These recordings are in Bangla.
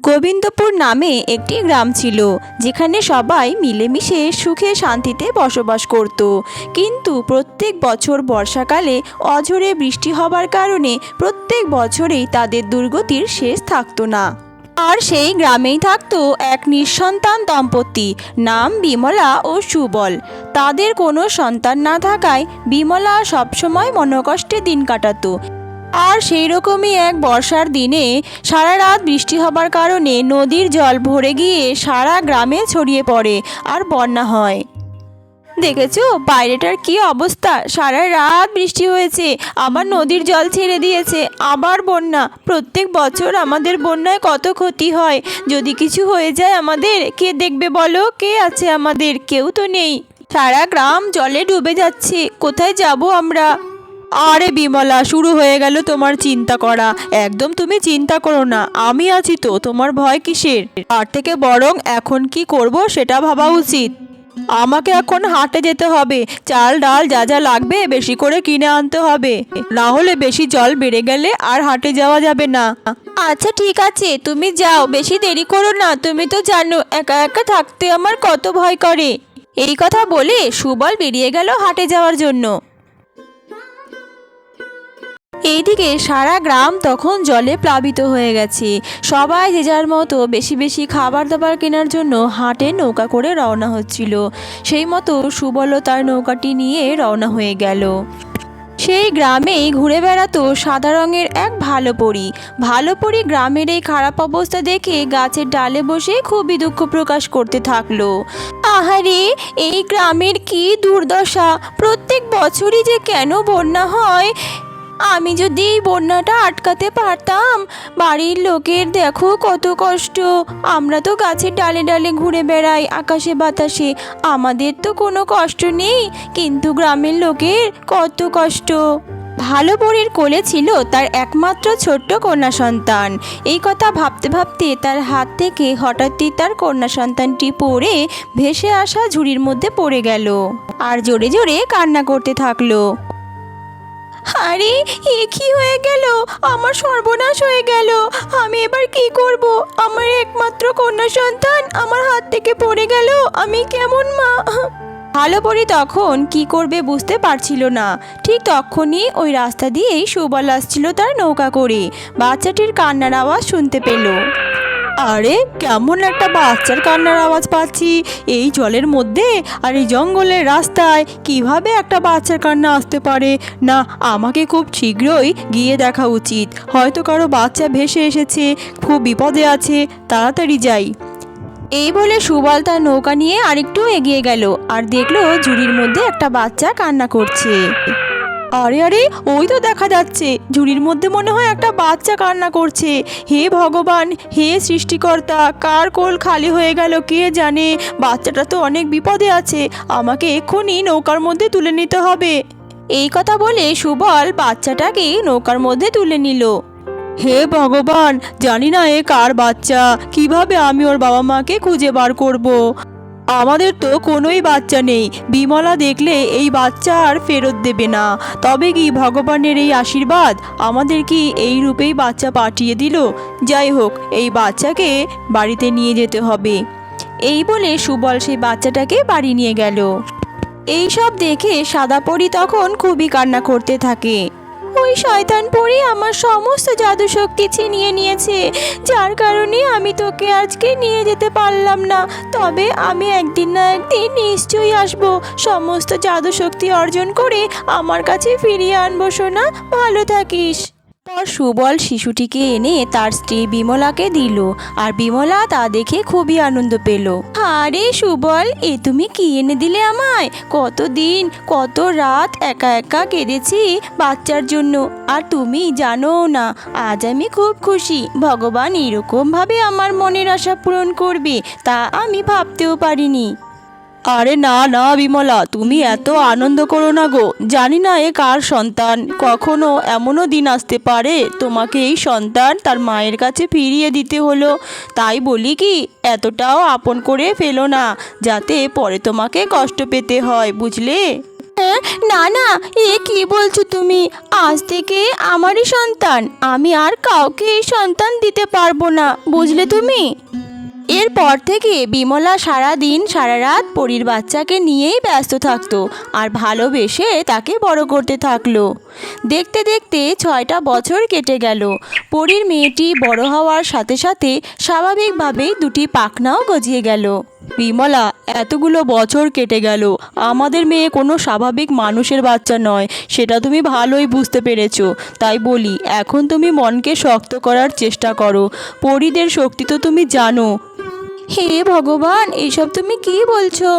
গোবিন্দপুর নামে একটি গ্রাম ছিল, যেখানে সবাই মিলেমিশে সুখে শান্তিতে বসবাস করত। কিন্তু প্রত্যেক বছর বর্ষাকালে অঝরে বৃষ্টি হবার কারণে প্রত্যেক বছরেই তাদের দুর্গতির শেষ থাকতো না। আর সেই গ্রামেই থাকতো এক নিঃসন্তান দম্পতি, নাম বিমলা ও সুবল। তাদের কোনো সন্তান না থাকায় বিমলা সবসময় মনোকষ্টে দিন কাটাতো। আর সেই রকমই এক বর্ষার দিনে সারা রাত বৃষ্টি হবার কারণে নদীর জল ভরে গিয়ে সারা গ্রামে ছড়িয়ে পড়ে আর বন্যা হয়। দেখেছ? বাইরেটার কি অবস্থা? সারা রাত বৃষ্টি হয়েছে, আবার নদীর জল ছেড়ে দিয়েছে, আবার বন্যা। প্রত্যেক বছর আমাদের বন্যায় কত ক্ষতি হয়? যদি কিছু হয়ে যায় আমাদের, কে দেখবে বলো? কে আছে আমাদের? কেউ তো নেই। সারা গ্রাম জলে ডুবে যাচ্ছে, কোথায় যাব আমরা? আরে বিমলা, শুরু হয়ে গেল তোমার চিন্তা করা। একদম তুমি চিন্তা করো না, আমি আছি তো, তোমার ভয় কিসের? তার থেকে বরং এখন কি করব সেটা ভাবা উচিত। আমাকে এখন হাটে যেতে হবে, চাল ডাল যা যা লাগবে বেশি করে কিনে আনতে হবে। না হলে বেশি জল বেড়ে গেলে আর হাটে যাওয়া যাবে না। আচ্ছা ঠিক আছে, তুমি যাও, বেশি দেরি করো না, তুমি তো জানো, একা একা থাকতে আমার কত ভয় করে। এই কথা বলে সুবল বেরিয়ে গেল হাটে যাওয়ার জন্য। এইদিকে সারা গ্রাম তখন জলে প্লাবিত হয়ে গেছে। সবাই যে যার মতো বেশি বেশি খাবার দাবার কেনার জন্য হাটে নৌকা করে রওনা হচ্ছিল। সেই মতো সুবল তার নৌকাটি নিয়ে রওনা হয়ে গেল। সেই গ্রামেই ঘুরে বেড়াতো সাদা রঙের এক ভালো পরি। ভালো পরি গ্রামের এই খারাপ অবস্থা দেখে গাছের ডালে বসে খুবই দুঃখ প্রকাশ করতে থাকল। আহারে, এই গ্রামের কি দুর্দশা! প্রত্যেক বছরই যে কেন বন্যা হয় আমি যদি এই বন্যাটা আটকাতে পারতাম, বাড়ির লোকের দেখো কত কষ্ট। আমরা তো গাছের ডালে ডালে ঘুরে বেড়াই আকাশে বাতাসে। আমাদের তো কোনো কষ্ট নেই, কিন্তু গ্রামের লোকের কত কষ্ট। ভালো পরীর কোলে ছিল তার একমাত্র ছোট্ট কন্যা সন্তান। এই কথা ভাবতে ভাবতে তার হাত থেকে হঠাৎই তার কন্যা সন্তানটি পড়ে ভেসে আসা ঝুড়ির মধ্যে পড়ে গেল। আর জোরে জোরে কান্না করতে থাকল। আরে, এ কি হয়ে গেল? আমার সর্বনাশ হয়ে গেল। আমি এবার কি করব? আমার একমাত্র কন্যা সন্তান আমার হাত থেকে পড়ে গেল। আমি কেমন মা? ভালো পরি তখন কি করবে বুঝতে পারছিল না। ঠিক তখনই ওই রাস্তা দিয়েই সুবল আসছিল তার নৌকা করে। বাচ্চাটির কান্নার আওয়াজ শুনতে পেল। আরে, কেমন একটা বাচ্চার কান্নার আওয়াজ পাচ্ছি। এই জলের মধ্যে আর এই জঙ্গলের রাস্তায় কীভাবে একটা বাচ্চার কান্না আসতে পারে? না, আমাকে খুব শীঘ্রই গিয়ে দেখা উচিত। হয়তো কারও বাচ্চা ভেসে এসেছে, খুব বিপদে আছে, তাড়াতাড়ি যাই। এই বলে সুবল তার নৌকা নিয়ে আরেকটু এগিয়ে গেল আর দেখল ঝুড়ির মধ্যে একটা বাচ্চা কান্না করছে। আরে আরে, ওই তো দেখা যাচ্ছে। ঝুড়ির মধ্যে মনে হয় একটা বাচ্চা কান্না করছে। হে ভগবান, হে সৃষ্টিকর্তা, কার কোল খালি হয়ে গেল কে জানে? বাচ্চাটা তো অনেক বিপদে আছে। আমাকে এক্ষুনি নৌকার মধ্যে তুলে নিতে হবে। এই কথা বলে সুবল বাচ্চাটাকে নৌকার মধ্যে তুলে নিল। হে ভগবান, জানি না এ কার বাচ্চা। কীভাবে আমি ওর বাবা মাকে খুঁজে বার করব। আমাদের তো কোনোই বাচ্চা নেই। বিমলা দেখলে এই বাচ্চা আর ফেরত দেবে না। তবে কি ভগবানের এই আশীর্বাদ আমাদের কি এই রূপেই বাচ্চা পাঠিয়ে দিল? যাই হোক, এই বাচ্চাকে বাড়িতে নিয়ে যেতে হবে। এই বলে সুবল সেই বাচ্চাটাকে বাড়ি নিয়ে গেল। এই সব দেখে সাদা পরি তখন খুবই কান্না করতে থাকে। ওই শয়তান পরি আমার সমস্ত জাদু শক্তি ছিনিয়ে নিয়েছে। যার কারণে আমি তোকে আজকে নিয়ে যেতে পারলাম না। তবে আমি একদিন না একদিন নিশ্চয়ই আসব। সমস্ত জাদু শক্তি অর্জন করে আমার কাছে ফিরিয়ে আনব, সোনা। ভালো থাকিস। পর সুবল শিশুটিকে এনে তার স্ত্রী বিমলাকে দিল আর বিমলা তা দেখে খুবই আনন্দ পেল। আরে সুবল, এ তুমি কি এনে দিলে আমায়? কত দিন কত রাত একা একা কেঁদেছি বাচ্চার জন্য। আর তুমি জানো না, আজ আমি খুব খুশি। ভগবান এরকমভাবে আমার মনের আশা পূরণ করবে, তা আমি ভাবতেও পারিনি। আরে না না বিমলা তুমি এত আনন্দ করো না গো। জানি না এ কার সন্তান। কখনো এমনও দিন আসতে পারে তোমাকে এই সন্তান তার মায়ের কাছে ফিরিয়ে দিতে হলো। তাই বলি কি এতটাও আপন করে ফেলো না যাতে পরে তোমাকে কষ্ট পেতে হয় বুঝলে? হ্যাঁ, না না এ কি বলছো তুমি? আজ থেকে আমারই সন্তান আমি আর কাউকে এই সন্তান দিতে পারব না বুঝলে তুমি? এরপর থেকে বিমলা সারা দিন সারা রাত পরীর বাচ্চাকে নিয়েই ব্যস্ত থাকতো আর ভালোবেসে তাকে বড় করতে থাকল। দেখতে দেখতে ছয়টা বছর কেটে গেল। পরীর মেয়েটি বড় হওয়ার সাথে সাথে স্বাভাবিকভাবেই দুটি পাখনাও গজিয়ে গেল। বিমলা, এতগুলো বছর কেটে গেল। আমাদের মেয়ে কোনো স্বাভাবিক মানুষের বাচ্চা নয়, সেটা তুমি ভালোই বুঝতে পেরেছ। তাই বলি, এখন তুমি মনকে শক্ত করার চেষ্টা করো। পরীদের শক্তি তো তুমি জানো। হে ভগবান, এইসব তুমি কি বলছো?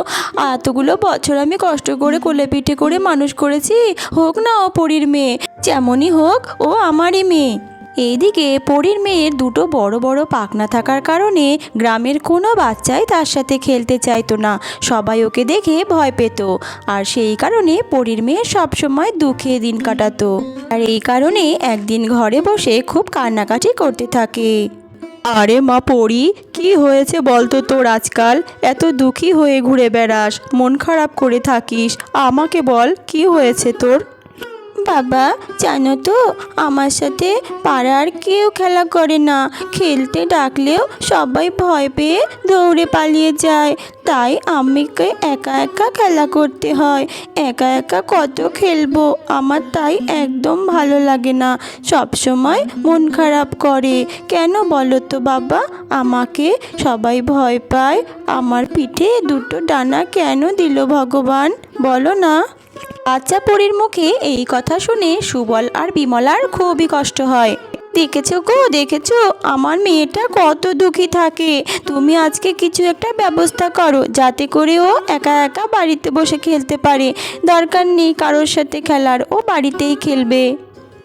এতগুলো বছর আমি কষ্ট করে কোলে পিঠে করে মানুষ করেছি, হোক না ও পরীর মেয়ে, যেমনই হোক ও আমারই মেয়ে। এইদিকে পরীর মেয়ের দুটো বড় বড় পাখনা থাকার কারণে গ্রামের কোনো বাচ্চাই তার সাথে খেলতে চাইতো না, সবাই ওকে দেখে ভয় পেত। আর সেই কারণে পরীর মেয়ে সবসময় দুঃখে দিন কাটাতো। আর এই কারণে একদিন ঘরে বসে খুব কান্নাকাটি করতে থাকে। আরে মা পড়ি, কি হয়েছে বলতো তোর আজকাল? এত দুঃখী হয়ে ঘুরে বেড়াস, মন খারাপ করে থাকিস। আমাকে বল, কি হয়েছে তোর? বাবা, জানো তো, আমার সাথে পাড়ার কেউ খেলা করে না। খেলতে ডাকলেও সবাই ভয় পেয়ে দৌড়ে পালিয়ে যায়। তাই আমাকে একা একা খেলা করতে হয়। একা একা কত খেলব? আমার তাই একদম ভালো লাগে না। সব সময় মন খারাপ করে। কেন বলো তো বাবা? আমাকে সবাই ভয় পায়। আমার পিঠে দুটো ডানা কেন দিল ভগবান? বলো না। বাচ্চা পরীর মুখে এই কথা শুনে সুবল আর বিমলার খুবই কষ্ট হয়। দেখেছ গো, দেখেছ? আমার মেয়েটা কত দুঃখী থাকে। তুমি আজকে কিছু একটা ব্যবস্থা করো, যাতে করে ও একা একা বাড়িতে বসে খেলতে পারে। দরকার নেই কারোর সাথে খেলার, ও বাড়িতেই খেলবে।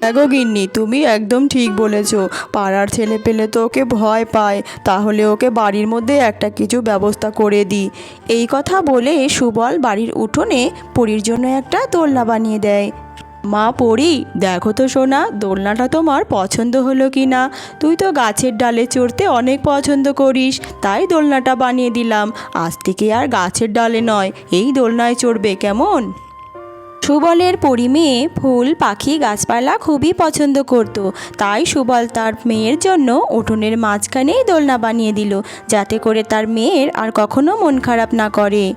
দেখো গিন্নি, তুমি একদম ঠিক বলেছ। পাড়ার ছেলে পেলে তো ওকে ভয় পায়। তাহলে ওকে বাড়ির মধ্যে একটা কিছু ব্যবস্থা করে দিই। এই কথা বলে সুবল বাড়ির উঠোনে পরীর জন্য একটা দোলনা বানিয়ে দেয়। মা পড়ি দেখো তো সোনা, দোলনাটা তোমার পছন্দ হলো কি না তুই তো গাছের ডালে চড়তে অনেক পছন্দ করিস। তাই দোলনাটা বানিয়ে দিলাম। আজ থেকে আর গাছের ডালে নয়, এই দোলনায় চড়বে কেমন? সুবলের পরিমেয়ে ফুল, পাখি, গাছপালা খুবই পছন্দ করত। তাই সুবল তার মেয়ের জন্য উঠোনের মাঝখানেই দোলনা বানিয়ে দিল, যাতে করে তার মেয়ের আর কখনো মন খারাপ না করে।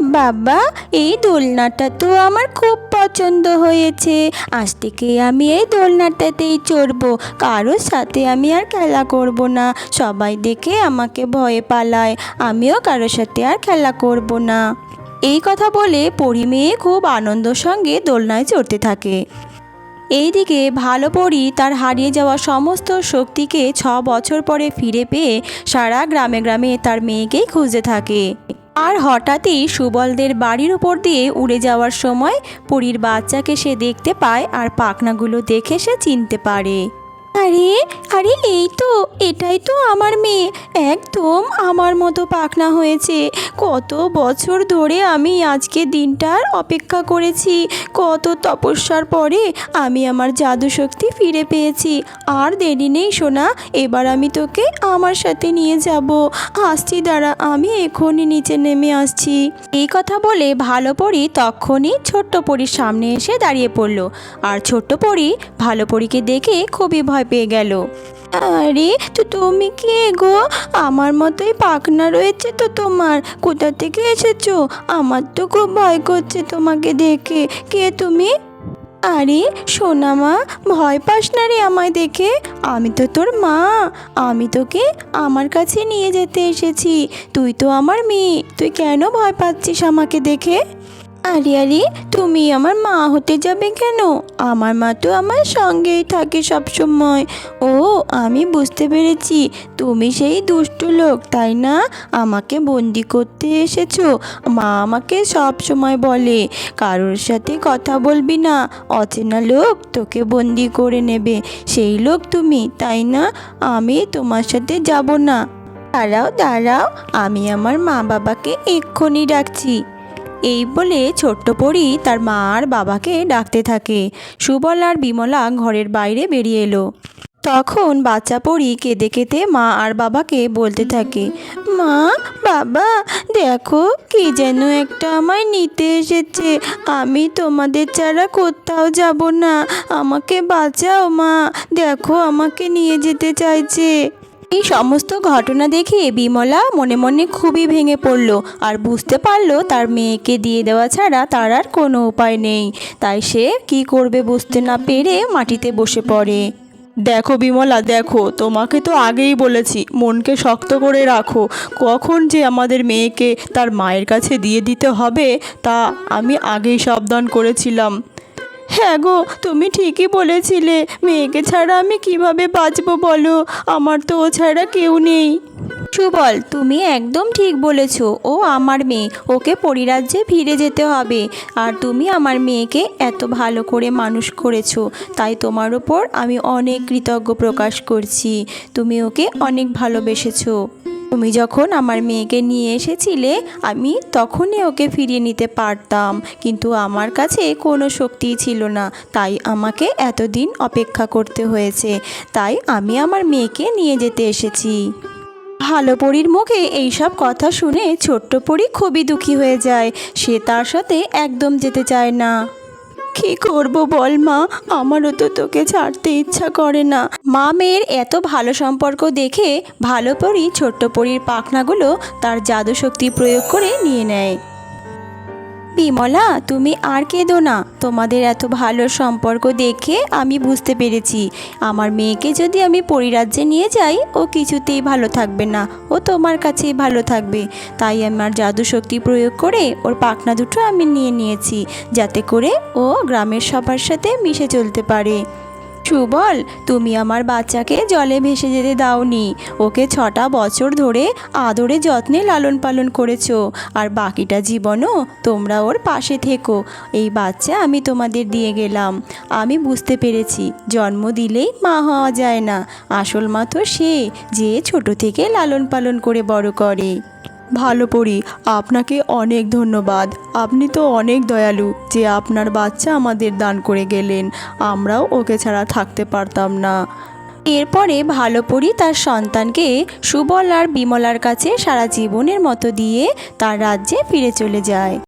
বাবা, এই দোলনাটা তো আমার খুব পছন্দ হয়েছে। আজ থেকে আমি এই দোলনাটাতেই চড়বো। কারোর সাথে আমি আর খেলা করব না। সবাই দেখে আমাকে ভয়ে পালায়। আমিও কারোর সাথে আর খেলা করব না। এই কথা বলে পরি মেয়ে খুব আনন্দের সঙ্গে দোলনায় চড়তে থাকে। এইদিকে ভালো পরি তার হারিয়ে যাওয়া সমস্ত শক্তিকে ছ বছর পরে ফিরে পেয়ে সারা গ্রামে গ্রামে তার মেয়েকেই খুঁজতে থাকে। আর হঠাৎই সুবলদের বাড়ির উপর দিয়ে উড়ে যাওয়ার সময় পরীর বাচ্চাকে সে দেখতে পায় আর পাখনাগুলো দেখে সে চিনতে পারে। আরে আরে এই তো, এটাই তো আমার মেয়ে। একদম আমার মতো পাখনা হয়েছে। কত বছর ধরে আমি আজকে দিনটার অপেক্ষা করেছি। কত তপস্যার পরে আমি আমার জাদু শক্তি ফিরে পেয়েছি। আর দেরি নেই সোনা, এবার আমি তোকে আমার সাথে নিয়ে যাব। আসছি, দাঁড়া, আমি এখনই নিচে নেমে আসছি। এই কথা বলে ভালো পরি তখনই ছোট্ট পরীর সামনে এসে দাঁড়িয়ে পড়ল। আর ছোট্ট পরি ভালো পরীকে দেখে খুবই ভয় পেয়ে গেল। আরে, তো তুমি কে গো? আমার মতোই পাখনা রয়েছে তো তোমার। কোথা থেকে এসেছ? আমার তো খুব ভয় করছে তোমাকে দেখে। কে তুমি? আরে, সোনা মা, ভয় পাস না রে আমায় দেখে। আমি তো তোর মা। আমি তোকে আমার কাছে নিয়ে যেতে এসেছি। তুই তো আমার মেয়ে। তুই কেন ভয় পাচ্ছিস আমাকে দেখে? আরে আরে, তুমি আমার মা হতে যাবে কেন? আমার মা তো আমার সঙ্গেই থাকে সব সময় ও, আমি বুঝতে পেরেছি। তুমি সেই দুষ্টু লোক, তাই না? আমাকে বন্দি করতে এসেছ। মা আমাকে সব সময় বলে, কারোর সাথে কথা বলবি না। অচেনা লোক তোকে বন্দি করে নেবে। সেই লোক তুমি, তাই না? আমি তোমার সাথে যাব না। দাঁড়াও দাঁড়াও, আমি আমার মা বাবাকে এক্ষুনি ডাকছি। এই বলে ছোট্ট পরি তার মা আর বাবাকে ডাকতে থাকে। সুবল আর বিমলা ঘরের বাইরে বেরিয়ে এলো। তখন বাচ্চা পরি কেঁদে কেঁদে মা আর বাবাকে বলতে থাকে, মা, বাবা, দেখো কি যেন একটা আমায় নিতে এসেছে। আমি তোমাদের ছাড়া কোথাও যাব না। আমাকে বাঁচাও মা। দেখো আমাকে নিয়ে যেতে চাইছে। এই সমস্ত ঘটনা দেখে বিমলা মনে মনে খুবই ভেঙে পড়ল আর বুঝতে পারল তার মেয়েকে দিয়ে দেওয়া ছাড়া তার আর কোনো উপায় নেই। তাই সে কি করবে বুঝতে না পেরে মাটিতে বসে পড়ে। দেখো বিমলা, দেখো, তোমাকে তো আগেই বলেছি, মনকে শক্ত করে রাখো। কখন যে আমাদের মেয়েকে তার মায়ের কাছে দিয়ে দিতে হবে, তা আমি আগেই সাবধান করেছিলাম। হ্যাঁ গো, তুমি ঠিকই বলেছিলে। মেয়েকে ছাড়া আমি কীভাবে বাঁচবো বলো? আমার তো ও ছাড়া কেউ নেই। সুবল, তুমি একদম ঠিক বলেছ। ও আমার মেয়ে। ওকে পরিরাজ্যে ফিরে যেতে হবে। আর তুমি আমার মেয়েকে এত ভালো করে মানুষ করেছ। তাই তোমার ওপর আমি অনেক কৃতজ্ঞ প্রকাশ করছি। তুমি ওকে অনেক ভালোবেসেছো। তুমি যখন আমার মেয়েকে নিয়ে এসেছিলে, আমি তখনই ওকে ফিরিয়ে নিতে পারতাম। কিন্তু আমার কাছে কোনো শক্তিই ছিল না। তাই আমাকে এতদিন অপেক্ষা করতে হয়েছে। তাই আমি আমার মেয়েকে নিয়ে যেতে এসেছি। ভালো পরীর মুখে এইসব কথা শুনে ছোট্ট পরী খুবই দুঃখী হয়ে যায়। সে তার সাথে একদম যেতে চায় না। কি করব বল মা? আমারও তো তোকে ছাড়তে ইচ্ছা করে না। মা মেয়ের এত ভালো সম্পর্ক দেখে ভালো পরি ছোট্ট পরীর পাখনাগুলো তার জাদু শক্তি প্রয়োগ করে নিয়ে নেয়। বিমলা, তুমি আর কেঁদো না। তোমাদের এত ভালো সম্পর্ক দেখে আমি বুঝতে পেরেছি। আমার মেয়েকে যদি আমি পরিরাজ্যে নিয়ে যাই, ও কিছুতেই ভালো থাকবে না। ও তোমার কাছেই ভালো থাকবে। তাই আমার জাদু শক্তি প্রয়োগ করে ওর পাখনা দুটো আমি নিয়ে নিয়েছি, যাতে করে ও গ্রামের সবার সাথে মিশে চলতে পারে। সুবল তুমি আমার বাচ্চাকে জলে ভেসে যেতে দাওনি। ওকে ছটা বছর ধরে আদরে যত্নে লালন পালন করেছ। আর বাকিটা জীবনও তোমরা ওর পাশে থেকো। এই বাচ্চা আমি তোমাদের দিয়ে গেলাম। আমি বুঝতে পেরেছি, জন্ম দিলেই মা হওয়া যায় না। আসল মা তো সে, যে ছোট থেকে লালন পালন করে বড় করে। ভালো পড়ি। আপনাকে অনেক ধন্যবাদ। আপনি তো অনেক দয়ালু যে আপনার বাচ্চা আমাদের দান করে গেলেন। আমরাও ওকে ছাড়া থাকতে পারতাম না। এরপরে ভালো পড়ি তার সন্তানকে সুবল আর বিমলার কাছে সারা জীবনের মতো দিয়ে তার রাজ্যে ফিরে চলে যায়।